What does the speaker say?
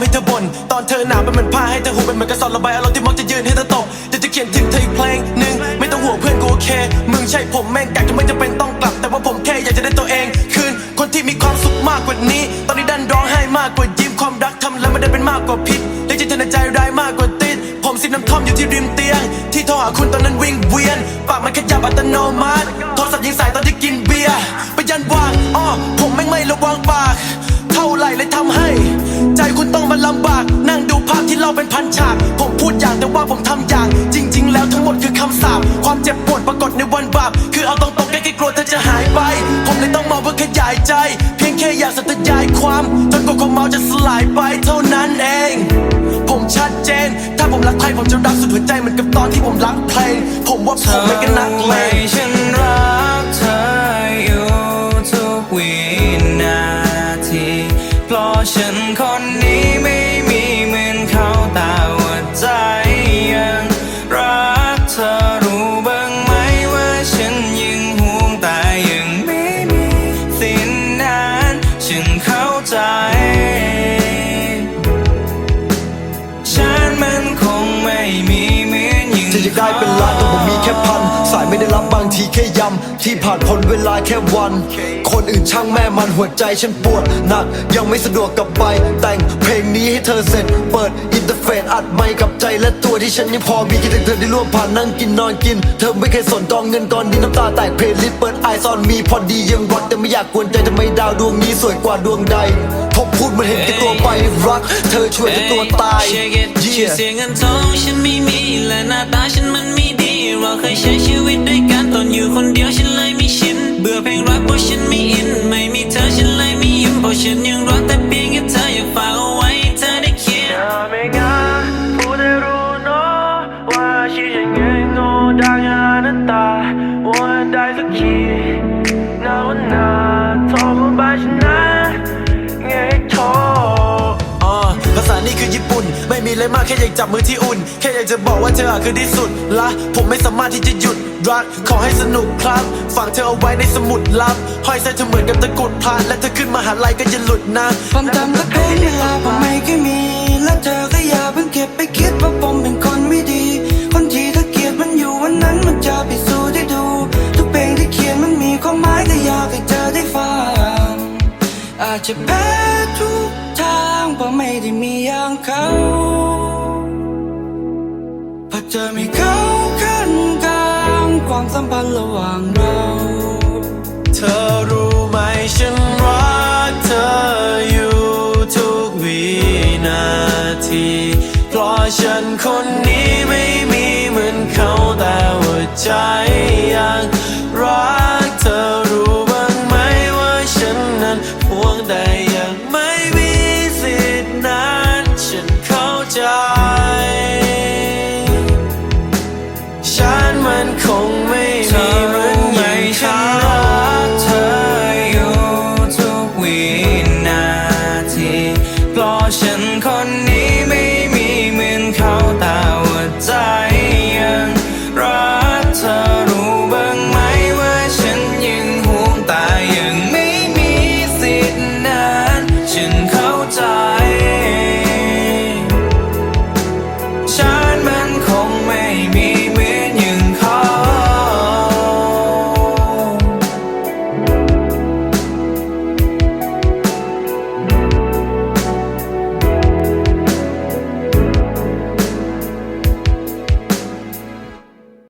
ให้เธอบ่นตอนเธอหนาวเป็นเหมือนผ้าให้เธอหูเป็นเหมือนกระสอบระบายอารมณ์ที่มักจะยืนให้เธอตกเดี๋ยวจะเขียนถึงเธออีกเพลงหนึ่งไม่ต้องห่วงเพื่อนกูโอเค มึงใช่ผมแม่งกักจะไม่จำเป็นต้องกลับ แต่ว่าผมแค่อยากจะได้ตัวเองคืนคนที่มีความสุขมากกว่านี้ ตอนนี้ดันร้องไห้มากกว่ายิ้มความรักทำแล้วไม่ได้เป็นมากกว่าพิษเรียกจิตในใจร้ายมากกว่าติดผมสิบน้ำท่อมอยู่ที่ริมเตียง ที่โทรหาคุณตอนนั้นวิ่งเวียนปากมันขยับอัตโนมัติโทรศัพท์ยิงสายตอนที่กินเบียร์ไปยันวางอ้อผมแม่งไม่ระวังปาก ใจคุณต้องมาลำบาก นั่งดูภาพที่เราเป็นพันฉาก ผมพูดอย่างแต่ว่าผมทำอย่าง จริง ๆ แล้วทั้งหมดคือคำสาปความเจ็บปวดปรากฏในวันบาปคือเอาตรงๆแค่กลัวเธอจะหายไป ผมเลยต้องมาเพื่อขยายใจ เพียงแค่อยากสัตยายความจนกว่าความเมาจะสลายไปเท่านั้นเอง ผมชัดเจน ถ้าผมรักใครผมจะรักสุดหัวใจเหมือนกับตอนที่ผมรักเพลงผมว่าผมไม่กันนักเลง ก ทีแค่ย้ำที่ผ่านพ้นเวลาแค่วัน คนอื่นช่างแม่มันหัวใจฉันปวดหนัก ยังไม่สะดวกกลับไป แต่งเพลงนี้ให้เธอเสร็จ เปิดอินเทอร์เฟซอัดไมค์กับใจและตัวที่ฉันยังพอมีคิดถึงเธอที่ร่วมผ่านนั่งกินนอนกิน เธอไม่เคยสนกองเงินกองดีน้ำตาแตกเพลย์ลิสต์เปิดไอซอนมีพอดียังรักแต่ไม่อยากกวนใจทำไมดาวดวงนี้สวยกว่าดวงใดพบพูดมันเห็นแก่ตัวไปรัก เธอช่วยแต่ตัวตายเชื่อเก็ตชื่อ Yeah เสียงเงินทองฉันไม่มีและหน้าตาฉันมันไม่ดี เราเคยใช้ชีวิตด้วยกันตอนอยู่ อะไรมากแค่อยากจับมือที่อุ่น แค่อยากจะบอกว่าเธอคือที่สุดละผมไม่สามารถที่จะหยุดรักขอให้สนุกครับฝังเธอเอาไว้ในสมุดลับห้อยใส่เธอเหมือนกับตะกรุดพระและเธอขึ้นมาหาลัยก็อย่าหลุดนะความจำและเป็นเวลาผมไม่เคยมี และเธอก็อย่าเพิ่งเก็บไปคิดว่าผมเป็นคนไม่ดี คนที่เธอเกลียดมันอยู่วันนั้นมันจะพิสูจน์ได้ดู ทุกเพลงที่เขียนมันมีความหมายก็อยากให้เธอได้ฟังอาจจะแพ้ทุกทางเพราะไม่ได้มีอย่างเขา เพราะเธอมีเขาขั้นกลางความสัมพันธ์ระหว่างเรา เธอรู้ไหมฉันรักเธออยู่ทุกวินาที เพราะฉันคนนี้ไม่มีเหมือนเขาแต่ว่าใจยัง